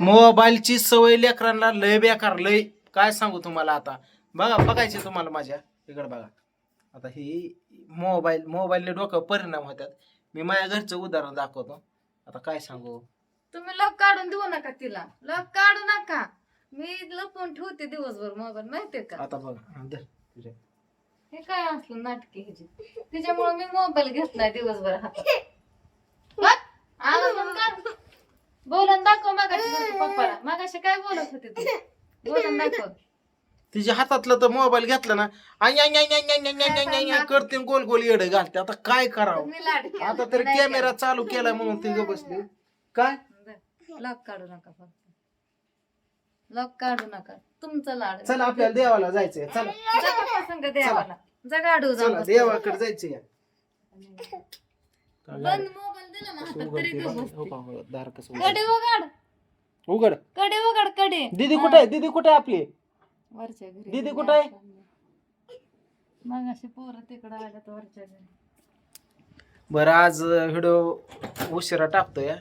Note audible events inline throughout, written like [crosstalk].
मोबाईलची सवय लेकरांना लय बेकार लय. काय सांगू तुम्हाला आता? बघा बघायचे तुम्हाला माझ्या. इकडे बघा. आता ही मोबाईल मोबाईलने डोकं परिणाम होतात. मी माझ्या घरचं उदाहरण दाखवतो. आता काय सांगू? तुम्ही लॉक काढून देऊ नका तिला. लॉक काढू नका. मी लपवून ठेवते दिवसभर मोबाईल माहितीये का? आता बघ. हा, धर तुझ्या. हे काय असलं नाटकी ह्याची? तिच्यामुळे मी मोबाईल दिवसभर हातात. [laughs] बघ, आवाज बंद कर. बोलून दाखव मागाशी पप्पाला. मागाशी काय बोलत होते तू? बोलून [laughs] दाखव. तिच्या हातातलं तर मोबाईल घेतला ना आय, आय, आय, आय, आय, आय, आय, आय, आय, करते आणि गोल गोल येड घालते. आता काय करावं? मी लाडकी आता तरी कॅमेरा चालू केलाय म्हणून ती गं बसली. काय? लॉक काढू नका फक्त. लॉक काढू नका. तुमचं लाड चला आपल्याला देवाला जायचंय. चला. जा पप्पा संग देवाला. जा गाडू चला जाऊ देवाकडे जायचंय. बंद मोबाईल दिला ना हातात तरी देऊ बसते. हो हो, दार कसं उघड. कडे उघडकडे दीदी कुठे आहे? दीदी कुठे आहे आपली? वरच्या घरी. दीदी कुठं आहे? मग अशी पोरं तिकडं आल्यात वरच्या घरी. बरं आज व्हिडिओ उशिरा टाकतोय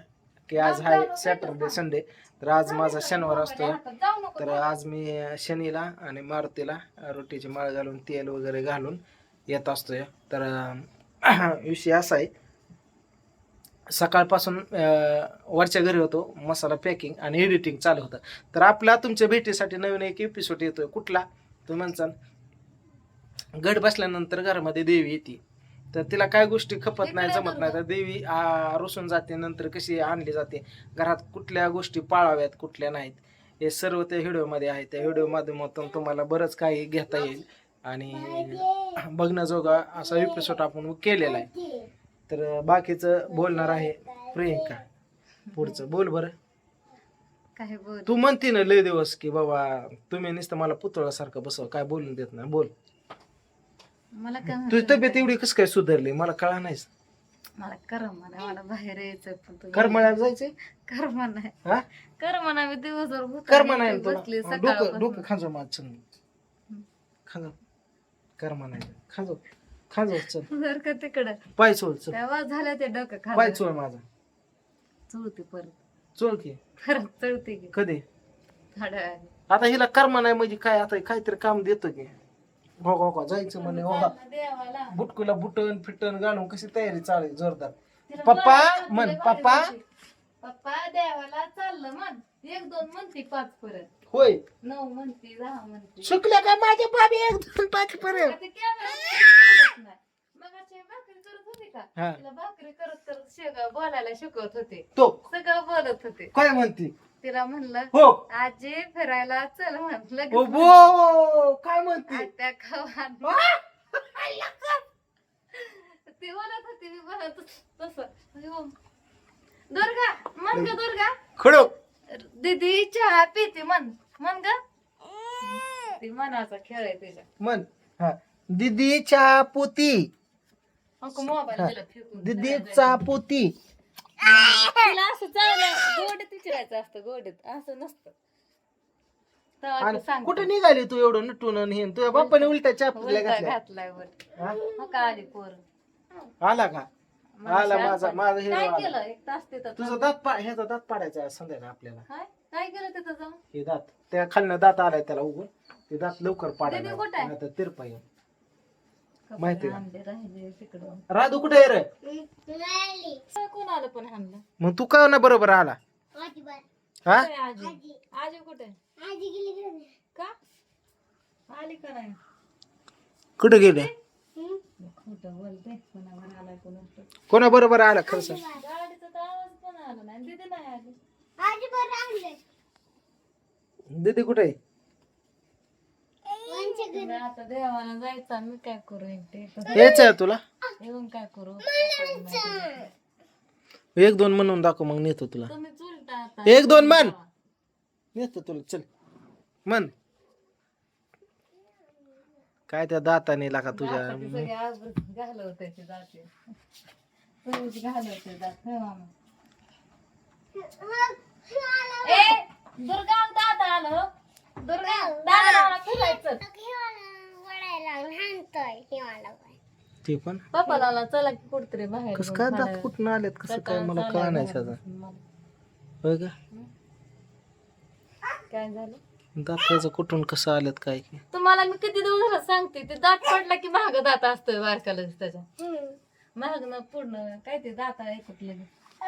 की आज हाय सॅटरडे संडे तर आज माझा शनिवार जाऊ नको तर आज मी शनीला आणि मारुतीला रोटीची माळ घालून तेल वगैरे घालून येत असतोय. तर अं, [clears throat] विषय असा आहे सकाळपासून वरच्या घरी होतो मसाला पॅकिंग आणि एडिटिंग चालू होतं. तर आपला तुमच्या भेटीसाठी नवीन एक एपिसोड येतोय. कुठला? तुम्ही म्हणसाल गड बसल्यानंतर घरामध्ये देवी येते. तर तिला काय गोष्टी खपत नाही जमत नाही. तर देवी रुसून जाते नंतर कशी आणली जाते. घरात कुठल्या गोष्टी पाळाव्यात कुठल्या नाहीत. हे सर्व त्या व्हिडिओमध्ये आहे. त्या व्हिडिओ माध्यमातून तुम्हाला बरंच काही घेता येईल. आणि बघण्याजोगा असा एपिसोड आपण केलेला आहे. तर बाकीचं बोलणार आहे प्रियंका. पुढचं बोल बरं. काय बोल? तू म्हणते ना लय दिवस की बाबा तुम्ही नुसतं मला पुतळासारखं बसव काय बोलून देत नाही. बोल. मला काय तुझी म्हणते? तब्येत एवढी कसं काय सुधारली? मला कळा नाहीस मला करम म्हणा मला बाहेर यायचं पण तू करमळ्याला जायचंय? कर्म नाही. हा? कर्म ना मी दिवसभर भुताने कर्म नाही ना बसली तुला डोकं सकाळपासून. डोकं खांजो माझ. चल खांजो. कर्म नाही. खांजो. खांजो चल जर का तिकडं. पाय चोळ चल तेव्हा झालं ते डोकं पाय खाली चोळ माझा. चुळते परत. चोळ की. परत चढते की. कधी? थोड्या वेळाने. आता हिला कर्म नाही म्हणजे काय? आता काहीतरी काम देतो की. हो हो हो जायचं म्हणे हो देवाला. बुटकुला बुटन फिटन घालून कशी तयारी चालेल जोरदार. पप्पा म्हण पप्पा. पप्पा देवाला चाललं म्हण. एक दोन म्हणती पाच परत. होय. नऊ म्हणती दहा म्हणती. चुकल्या का माझ्या बाबी एक दोन पाच पर्यंत आता भाकरी करत होती का? हा. तिला भाकरी करत करत शेगाव बोलायला शिकवत होते. तो. सगळं बोलत होते. काय म्हणती? तिला म्हणलं हो. आजी फिरायला चल ओ बो काय म्हणती? आत्या खावा ती बोलत होती मी बोलत तसं. अयो. दुर्गा म्हण ग दुर्गा. खडो दीदी चहा पिते म्हण. म्हण ग. ती मनाचा खेळ आहे तिच्या. हा. दिदी चा पोती. अगं मोबाईल दिला फेकून. दिदी चा पोती. तिला असं चांगलं गोडीत विचारायचं असतं गोडीत असं नसतं. तेव्हा आणि ती सांगते. कुठे निघाली तू एवढं नटून आणि हे? तुझ्या बाप्पाने उलट्या चापल्या उलटा घातल्या. घातलाय वर हा? मग का आली पोर? आला का? आला माझा माझा हिरो काय आला केलं? एक तास तिथं तुझा दात पा ह्याचा दात पाडायचा आहे संध्याकाळी आपल्याला. काय? काय केलं तिथं जाऊन? हे दात. त्या खालनं दात आलाय त्याला उगून. ते दात लवकर पाडायला दीदी कुठं आहे? आता तिरपा येईल. कपडे माहिती आहे. आणले राहिले तिकडं. राधू कुठे आहे रे? कोण आलं पण हाणलं मग तू का ना बरोबर आला. हा? कुठे आहे आजी? आजी. कुठे आहे? का? आली का नाही? कुठे गेले? खोटं बोलते कोणावर आलाय कोणावर कोणा बरोबर आला खरं सांग. गाडीचा तर आवाज पण आला नाही दीदी नाही आली दीदी कुठे आहे? तुम्ही आता देवाला जायचं मी काय करू एकटे यायचं आहे तुला. येऊन काय करू? एक दोन म्हणून दाखव मग नेतो तुला. तुम्ही चुलता आता. एक दोन म्हण नेतो तुला चल. म्हण काय त्या दाताने लागा तुझ्या? दाताची सगळी आबरू घालवते ते जाते सगळीच घालवते जात हो मामा. ए दुर्गा दादा आलो. दुर्गा दादा फिरायचं ते पण? पप्पाला चला की कुठतरी बाहेर कसं काय दात कुठून आलेत? कसं काय मला होय का? काय झालं? दाताचं कुठून कसं आलं काय? की तुम्हाला मी किती दिवस झाला सांगते ते दात पडला की महाग दात असतोय बारकाला त्याच्या. महाग ना पूर्ण काय ते दात आहे कुठले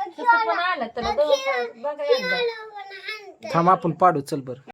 तसं पण आलं त्याला दवा बघा एकदा. थांब आपण पाडू चल बरं.